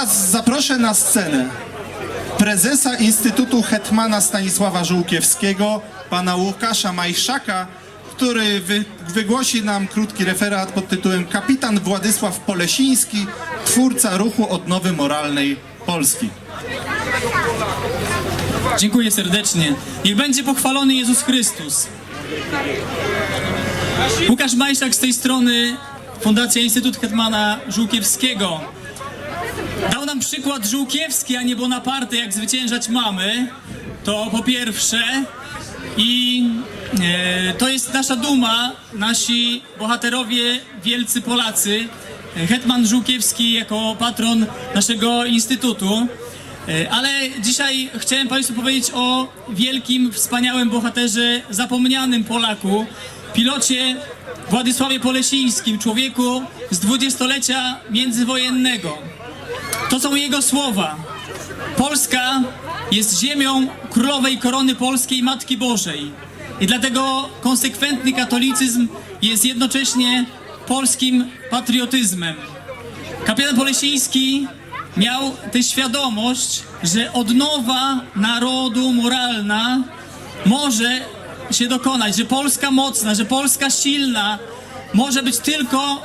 teraz zaproszę na scenę prezesa Instytutu Hetmana Stanisława Żółkiewskiego, pana Łukasza Majszaka, który wy, wygłosi nam krótki referat pod tytułem Kapitan Władysław Polesiński, twórca ruchu odnowy moralnej Polski. Dziękuję serdecznie. Niech będzie pochwalony Jezus Chrystus. Łukasz Majszak z tej strony, Fundacja Instytut Hetmana Żółkiewskiego. Dał nam przykład Żółkiewski, a nie Bonaparte, jak zwyciężać mamy. To po pierwsze. I e, to jest nasza duma, nasi bohaterowie, wielcy Polacy. Hetman Żółkiewski jako patron naszego instytutu. E, Ale dzisiaj chciałem Państwu powiedzieć o wielkim, wspaniałym bohaterze, zapomnianym Polaku, pilocie Władysławie Polesińskim, człowieku z dwudziestolecia międzywojennego. To są jego słowa. Polska jest ziemią królowej korony polskiej Matki Bożej. I dlatego konsekwentny katolicyzm jest jednocześnie polskim patriotyzmem. Kapitan Polesiński miał tę świadomość, że odnowa narodu moralna może się dokonać, że Polska mocna, że Polska silna może być tylko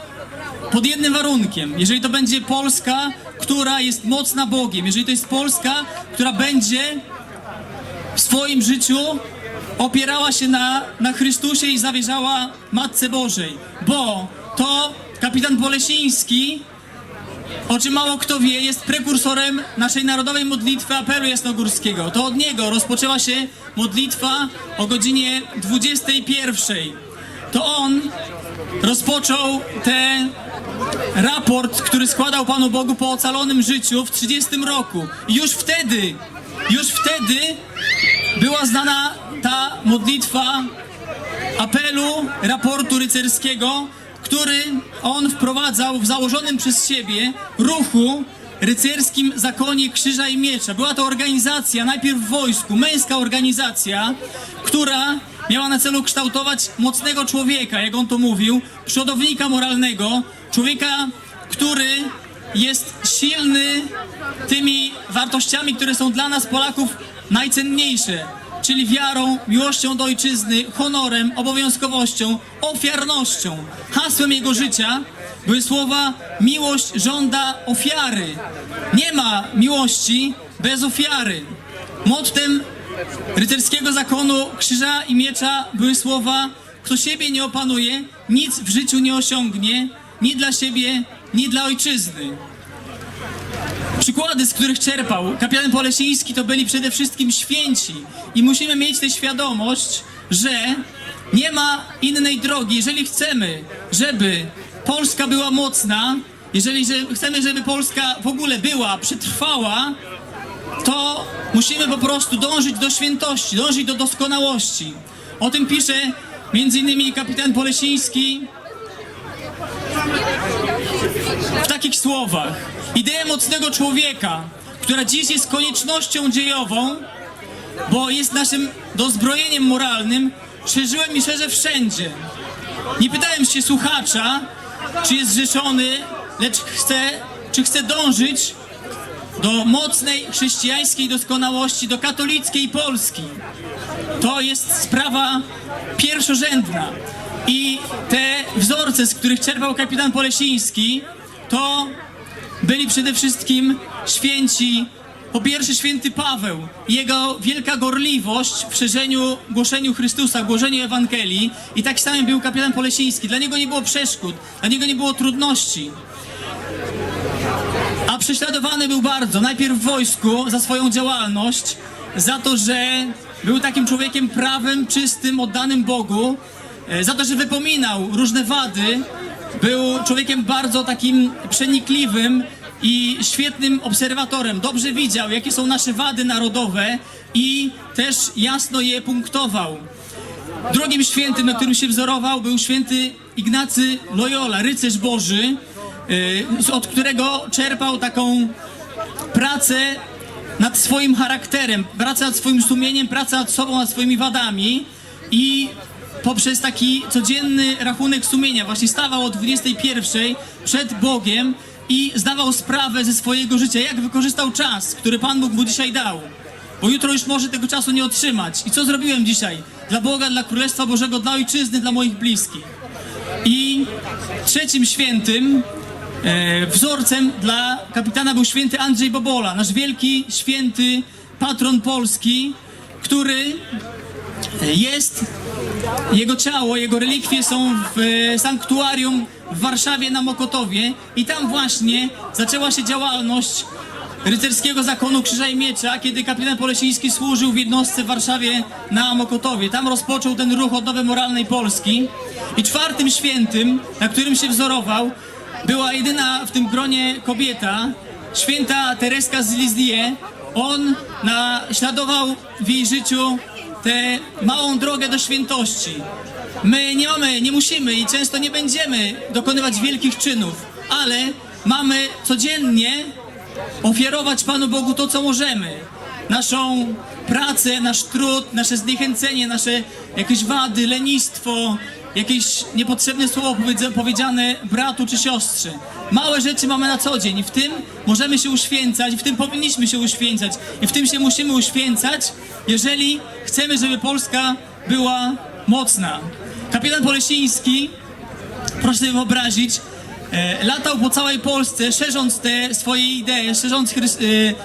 pod jednym warunkiem. Jeżeli to będzie Polska, która jest mocna Bogiem, jeżeli to jest Polska, która będzie w swoim życiu opierała się na, na Chrystusie i zawierzała Matce Bożej. Bo to kapitan Bolesiński, o czym mało kto wie, jest prekursorem naszej narodowej modlitwy apelu jasnogórskiego. To od niego rozpoczęła się modlitwa o godzinie 21. To on rozpoczął ten raport, który składał Panu Bogu po ocalonym życiu w 30 roku. I już wtedy, już wtedy była znana ta modlitwa apelu, raportu rycerskiego, który on wprowadzał w założonym przez siebie ruchu rycerskim zakonie Krzyża i Miecza. Była to organizacja, najpierw w wojsku, męska organizacja, która miała na celu kształtować mocnego człowieka, jak on to mówił, przodownika moralnego, człowieka, który jest silny tymi wartościami, które są dla nas Polaków najcenniejsze, czyli wiarą, miłością do ojczyzny, honorem, obowiązkowością, ofiarnością. Hasłem jego życia były słowa miłość żąda ofiary. Nie ma miłości bez ofiary. Mottem rycerskiego zakonu krzyża i miecza były słowa kto siebie nie opanuje, nic w życiu nie osiągnie, ni dla siebie, ni dla ojczyzny. Przykłady, z których czerpał kapitan Polesiński, to byli przede wszystkim święci. I musimy mieć tę świadomość, że nie ma innej drogi. Jeżeli chcemy, żeby Polska była mocna, jeżeli że chcemy, żeby Polska w ogóle była, przetrwała, to musimy po prostu dążyć do świętości, dążyć do doskonałości. O tym pisze między innymi kapitan Polesiński w takich słowach. Ideę mocnego człowieka, która dziś jest koniecznością dziejową, bo jest naszym dozbrojeniem moralnym, szerzyłem i szerzę wszędzie. Nie pytałem się słuchacza, czy jest zrzeszony, lecz chcę, czy chce dążyć do mocnej chrześcijańskiej doskonałości, do katolickiej Polski. To jest sprawa pierwszorzędna. I te wzorce, z których czerpał kapitan Polesiński, to byli przede wszystkim święci. Po pierwsze święty Paweł, jego wielka gorliwość w szerzeniu, głoszeniu Chrystusa, głoszeniu Ewangelii i tak samym był kapitan Polesiński. Dla niego nie było przeszkód, dla niego nie było trudności. A prześladowany był bardzo, najpierw w wojsku za swoją działalność, za to, że był takim człowiekiem prawym, czystym, oddanym Bogu, za to, że wypominał różne wady, był człowiekiem bardzo takim przenikliwym i świetnym obserwatorem. Dobrze widział, jakie są nasze wady narodowe i też jasno je punktował. Drugim świętym, na którym się wzorował, był święty Ignacy Loyola, rycerz Boży, y, od którego czerpał taką pracę nad swoim charakterem, pracę nad swoim sumieniem, pracę nad sobą, nad swoimi wadami i poprzez taki codzienny rachunek sumienia właśnie stawał o 21 przed Bogiem i zdawał sprawę ze swojego życia, jak wykorzystał czas, który Pan Bóg mu dzisiaj dał. Bo jutro już może tego czasu nie otrzymać. I co zrobiłem dzisiaj? Dla Boga, dla Królestwa Bożego, dla Ojczyzny, dla moich bliskich. I trzecim świętym e, wzorcem dla kapitana był święty Andrzej Bobola, nasz wielki święty patron Polski, który jest, jego ciało, jego relikwie są w e, sanktuarium w Warszawie na Mokotowie i tam właśnie zaczęła się działalność rycerskiego zakonu Krzyża i Miecza, kiedy kapitan Polesiński służył w jednostce w Warszawie na Mokotowie. Tam rozpoczął ten ruch odnowy moralnej Polski. I czwartym świętym, na którym się wzorował, była jedyna w tym gronie kobieta, święta Tereska z Lizlie. On naśladował w jej życiu tę małą drogę do świętości. My nie mamy, nie musimy i często nie będziemy dokonywać wielkich czynów, ale mamy codziennie ofiarować Panu Bogu to, co możemy. Naszą pracę, nasz trud, nasze zniechęcenie, nasze jakieś wady, lenistwo, jakieś niepotrzebne słowo powiedziane bratu czy siostrze. Małe rzeczy mamy na co dzień i w tym możemy się uświęcać, i w tym powinniśmy się uświęcać, i w tym się musimy uświęcać, jeżeli chcemy, żeby Polska była mocna. Kapitan Polesiński proszę sobie wyobrazić, e, latał po całej Polsce, szerząc te swoje idee, szerząc Chrys-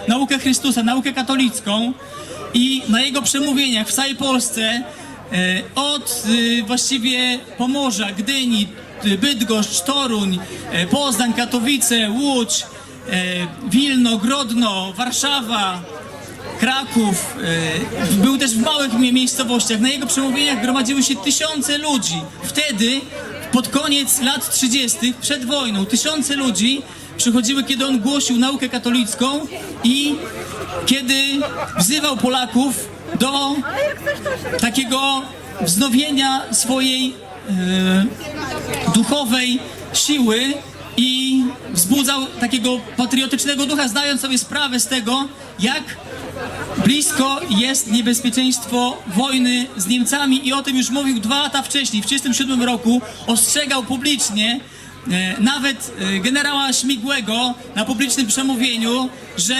e, naukę Chrystusa, naukę katolicką i na jego przemówieniach w całej Polsce od e, właściwie Pomorza, Gdyni, e, Bydgoszcz, Toruń, e, Poznań, Katowice, Łódź, e, Wilno, Grodno, Warszawa, Kraków, e, był też w małych mie- miejscowościach. Na jego przemówieniach gromadziły się tysiące ludzi. Wtedy, pod koniec lat 30., przed wojną, tysiące ludzi przychodziły, kiedy on głosił naukę katolicką i kiedy wzywał Polaków do takiego wznowienia swojej e, duchowej siły i wzbudzał takiego patriotycznego ducha, zdając sobie sprawę z tego, jak blisko jest niebezpieczeństwo wojny z Niemcami. I o tym już mówił dwa lata wcześniej, w 1937 roku, ostrzegał publicznie e, nawet e, generała Śmigłego na publicznym przemówieniu, że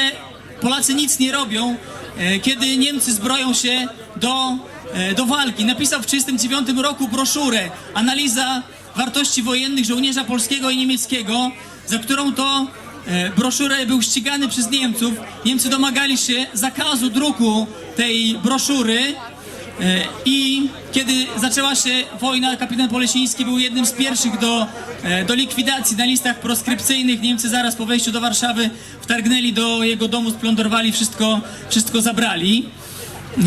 Polacy nic nie robią, e, kiedy Niemcy zbroją się do, e, do walki. Napisał w 1939 roku broszurę Analiza wartości wojennych żołnierza polskiego i niemieckiego, za którą to e, broszurę był ścigany przez Niemców. Niemcy domagali się zakazu druku tej broszury. E, I kiedy zaczęła się wojna, kapitan Polesiński był jednym z pierwszych do, e, do likwidacji na listach proskrypcyjnych. Niemcy zaraz po wejściu do Warszawy wtargnęli do jego domu, splądrowali, wszystko, wszystko zabrali. E,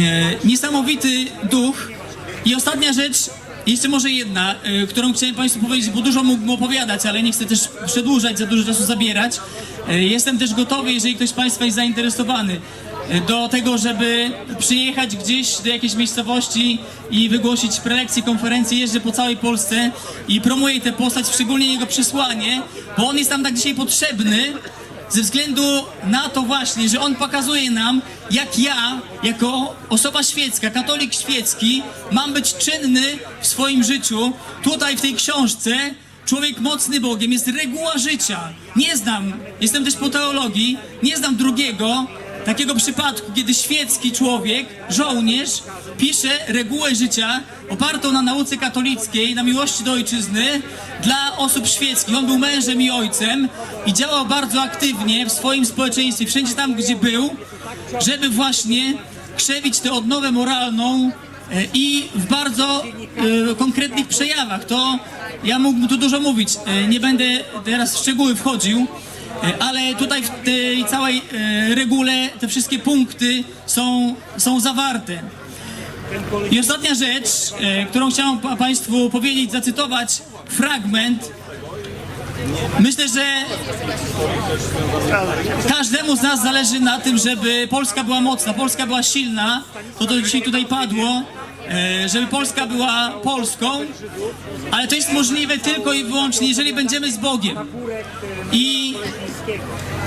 Niesamowity duch. I ostatnia rzecz, jeszcze może jedna, którą chciałem Państwu powiedzieć, bo dużo mógłbym opowiadać, ale nie chcę też przedłużać, za dużo czasu zabierać. Jestem też gotowy, jeżeli ktoś z Państwa jest zainteresowany, do tego, żeby przyjechać gdzieś do jakiejś miejscowości i wygłosić prelekcje, konferencje. Jeżdżę po całej Polsce i promuję tę postać, szczególnie jego przesłanie, bo on jest nam tak dzisiaj potrzebny, ze względu na to właśnie, że on pokazuje nam, jak ja, jako osoba świecka, katolik świecki, mam być czynny w swoim życiu. Tutaj w tej książce człowiek mocny Bogiem jest reguła życia. Nie znam, jestem też po teologii, nie znam drugiego takiego przypadku, kiedy świecki człowiek, żołnierz, pisze regułę życia opartą na nauce katolickiej, na miłości do ojczyzny dla osób świeckich. On był mężem i ojcem i działał bardzo aktywnie w swoim społeczeństwie, wszędzie tam, gdzie był, żeby właśnie krzewić tę odnowę moralną e, i w bardzo e, konkretnych przejawach. To ja mógłbym tu dużo mówić, e, nie będę teraz w szczegóły wchodził, Ale tutaj w tej całej e, regule te wszystkie punkty są, są zawarte. I ostatnia rzecz, e, którą chciałem pa- Państwu powiedzieć, zacytować fragment. Myślę, że każdemu z nas zależy na tym, żeby Polska była mocna, Polska była silna. To to dzisiaj tutaj padło, e, żeby Polska była Polską, ale to jest możliwe tylko i wyłącznie, jeżeli będziemy z Bogiem. I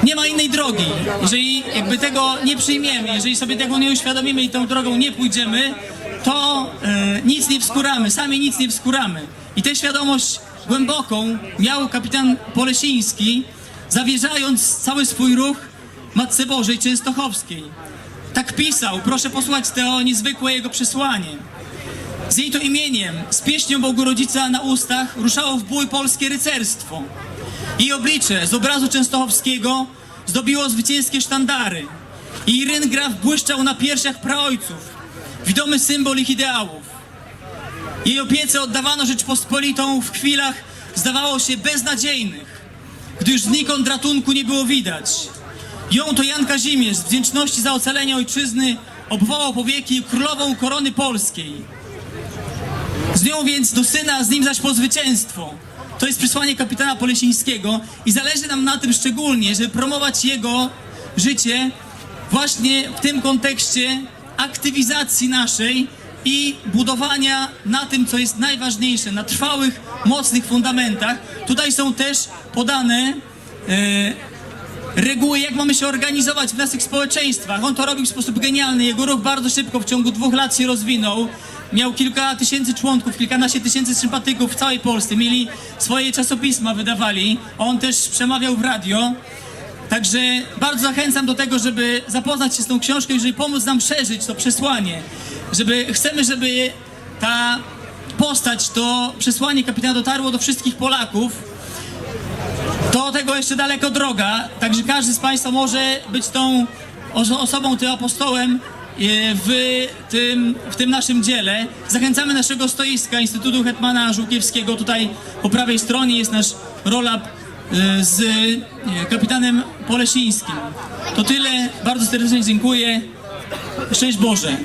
nie ma innej drogi. Jeżeli jakby tego nie przyjmiemy, jeżeli sobie tego nie uświadomimy i tą drogą nie pójdziemy, to e, nic nie wskuramy, sami nic nie wskuramy. I tę świadomość głęboką miał kapitan Polesiński, zawierzając cały swój ruch Matce Bożej Częstochowskiej. Tak pisał, proszę posłuchać to niezwykłe jego przesłanie. Z jej to imieniem, z pieśnią Bogorodzica na ustach, ruszało w bój polskie rycerstwo. Jej oblicze z obrazu częstochowskiego zdobiło zwycięskie sztandary. Jej ryngraf błyszczał na piersiach praojców, widomy symbol ich ideałów. Jej opiece oddawano Rzeczpospolitą w chwilach, zdawało się, beznadziejnych, gdy już znikąd ratunku nie było widać. Ją to Jan Kazimierz z wdzięczności za ocalenie ojczyzny obwołał po wieki królową korony polskiej. Z nią więc do syna, z nim zaś po zwycięstwo. To jest przesłanie kapitana Polesińskiego i zależy nam na tym szczególnie, żeby promować jego życie właśnie w tym kontekście aktywizacji naszej i budowania na tym, co jest najważniejsze, na trwałych, mocnych fundamentach. Tutaj są też podane e, reguły, jak mamy się organizować w naszych społeczeństwach. On to robił w sposób genialny. Jego ruch bardzo szybko, w ciągu dwóch lat się rozwinął. Miał kilka tysięcy członków, kilkanaście tysięcy sympatyków w całej Polsce. Mieli swoje czasopisma, wydawali. On też przemawiał w radio. Także bardzo zachęcam do tego, żeby zapoznać się z tą książką i żeby pomóc nam przeżyć to przesłanie. Żeby, chcemy, żeby ta postać, to przesłanie kapitana dotarło do wszystkich Polaków. Do tego jeszcze daleko droga, także każdy z Państwa może być tą oso- osobą, tym apostołem e, w tym, w tym naszym dziele. Zachęcamy naszego stoiska Instytutu Hetmana Żółkiewskiego. Tutaj po prawej stronie jest nasz roll-up e, z e, kapitanem Polesińskim. To tyle. Bardzo serdecznie dziękuję. Szczęść Boże.